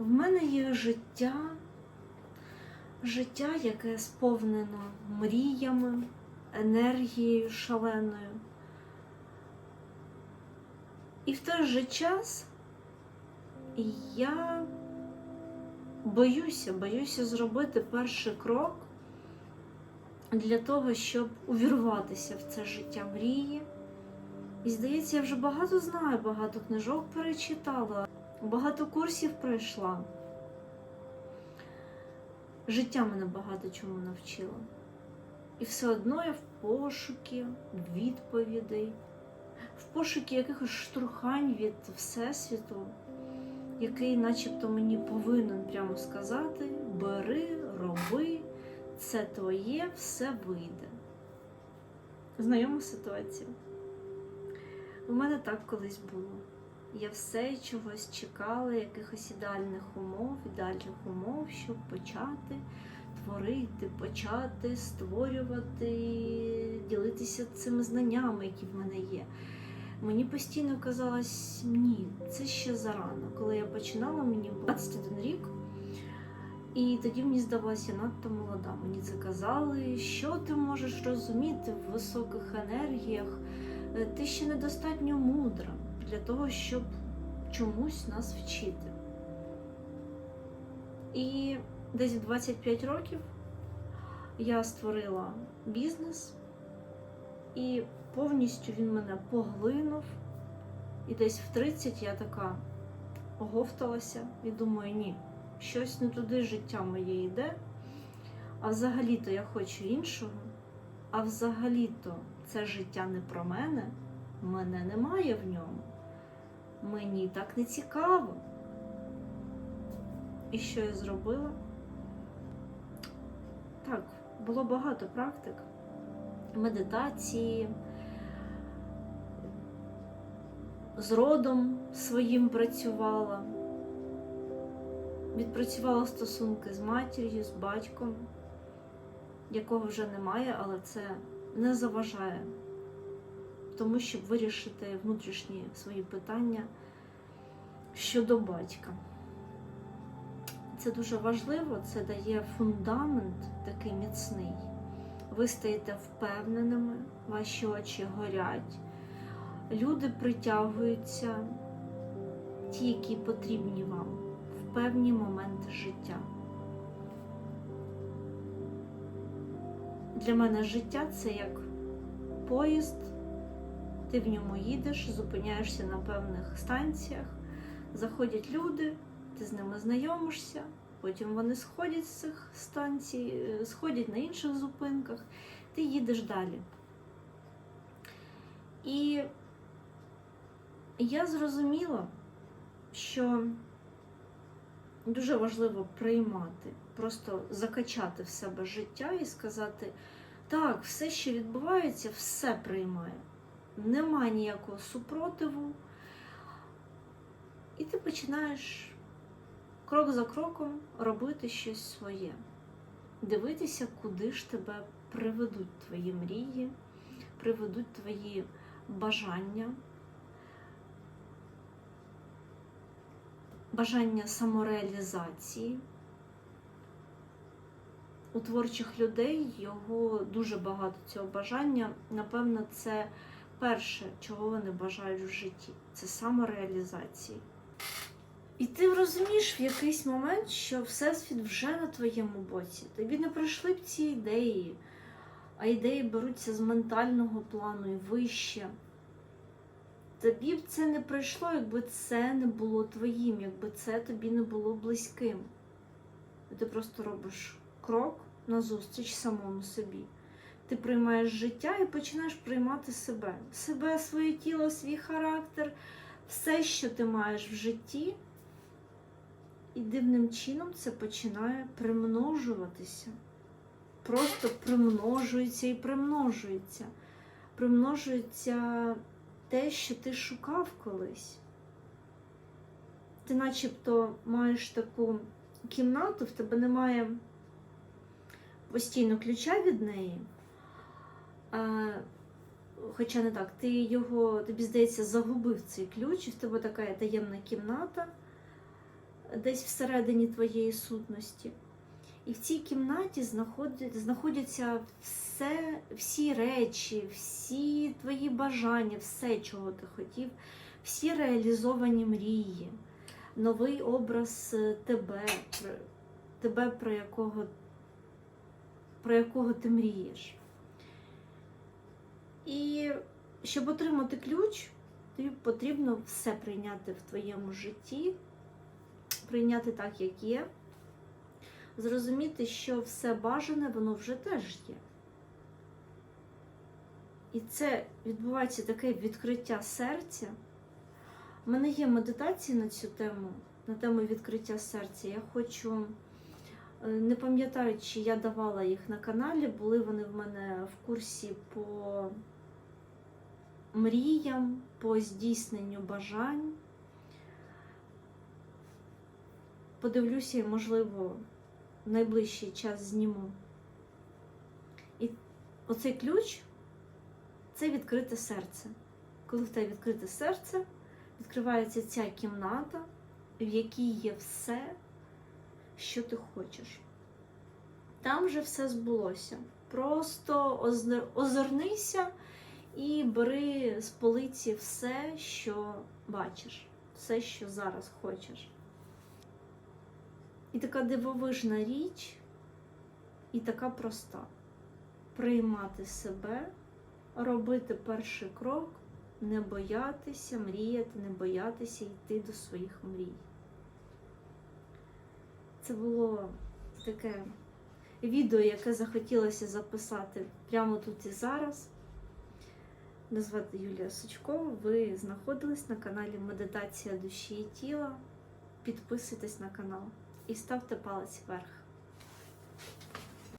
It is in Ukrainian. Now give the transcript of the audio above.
В мене є життя, життя, яке сповнено мріями, енергією шаленою. І в той же час я боюся, боюся зробити перший крок для того, щоб увірватися в це життя мрії. І здається, я вже багато знаю, багато книжок перечитала, багато курсів пройшла. Життя мене багато чому навчило. І все одно я в пошукі відповідей, в пошукі якихось штурхань від Всесвіту, який начебто мені повинен прямо сказати: бери, роби, це твоє, все вийде. Знайома ситуація. У мене так колись було. Я все чогось чекала, якихось ідеальних умов, ідеальних умов, щоб почати творити, почати створювати, ділитися цими знаннями, які в мене є. Мені постійно казалось, ні, це ще зарано. Коли я починала, мені було 21 рік. І тоді мені здавалося, я надто молода. Мені це казали, що ти можеш розуміти в високих енергіях. Ти ще недостатньо мудра для того, щоб чомусь нас вчити. І десь в 25 років я створила бізнес, і повністю він мене поглинув. І десь в 30 я така оговталася і думаю, ні, щось не туди життя моє йде. А взагалі-то я хочу іншого. А взагалі-то це життя не про мене, мене немає в ньому. Мені так не цікаво. І що я зробила? Так, було багато практик, медитації, з родом своїм працювала, відпрацювала стосунки з матір'ю, з батьком, якого вже немає, але це не заважає тому, щоб вирішити внутрішні свої питання щодо батька. Це дуже важливо, це дає фундамент такий міцний. Ви стаєте впевненими, ваші очі горять, люди притягуються, ті, які потрібні вам в певні моменти життя. Для мене життя це як поїзд, ти в ньому їдеш, зупиняєшся на певних станціях, заходять люди, ти з ними знайомишся, потім вони сходять з цих станцій, е, сходять на інших зупинках, ти їдеш далі. І я зрозуміла, що дуже важливо приймати, просто закачати в себе життя і сказати, так, все, що відбувається, все приймає. Нема ніякого супротиву. І ти починаєш крок за кроком робити щось своє, дивитися, куди ж тебе приведуть твої мрії, приведуть твої бажання, бажання самореалізації. У творчих людей його дуже багато цього бажання. Напевно, це перше, чого вони бажають в житті це самореалізації. І ти розумієш в якийсь момент, що Всесвіт вже на твоєму боці. Тобі не прийшли б ці ідеї, а ідеї беруться з ментального плану і вище. Тобі б це не прийшло, якби це не було твоїм, якби це тобі не було близьким. Ти просто робиш крок назустріч самому собі. Ти приймаєш життя і починаєш приймати себе. Себе, своє тіло, свій характер, все, що ти маєш в житті. І дивним чином це починає примножуватися. Просто примножується і примножується. Примножується те, що ти шукав колись. Ти начебто маєш таку кімнату, в тебе немає постійно ключа від неї. Хоча не так, ти його, тобі здається, загубив цей ключ, і в тебе така таємна кімната, десь всередині твоєї сутності. І в цій кімнаті знаходять, знаходяться все, всі речі, всі твої бажання, все, чого ти хотів, всі реалізовані мрії, новий образ е, тебе, тебе, про якого, про якого ти мрієш. І щоб отримати ключ, тобі потрібно все прийняти в твоєму житті, прийняти так, як є, зрозуміти, що все бажане, воно вже теж є. І це відбувається таке відкриття серця. У мене є медитації на цю тему, на тему відкриття серця. Я хочу, е, не пам'ятаю, чи я давала їх на каналі, були вони в мене в курсі по мріям, по здійсненню бажань. Подивлюся, можливо, в найближчий час зніму. І оцей ключ це відкрите серце. Коли в тебе відкрите серце, відкривається ця кімната, в якій є все, що ти хочеш. Там же все збулося. Просто озирнися і бери з полиці все, що бачиш, все, що зараз хочеш. І така дивовижна річ, і така проста. Приймати себе, робити перший крок, не боятися, мріяти, не боятися йти до своїх мрій. Це було таке відео, яке захотілося записати прямо тут і зараз. Мене звати Юлія Сучкова. Ви знаходились на каналі Медитація душі і тіла. Підписуйтесь на канал і ставте палець вверх.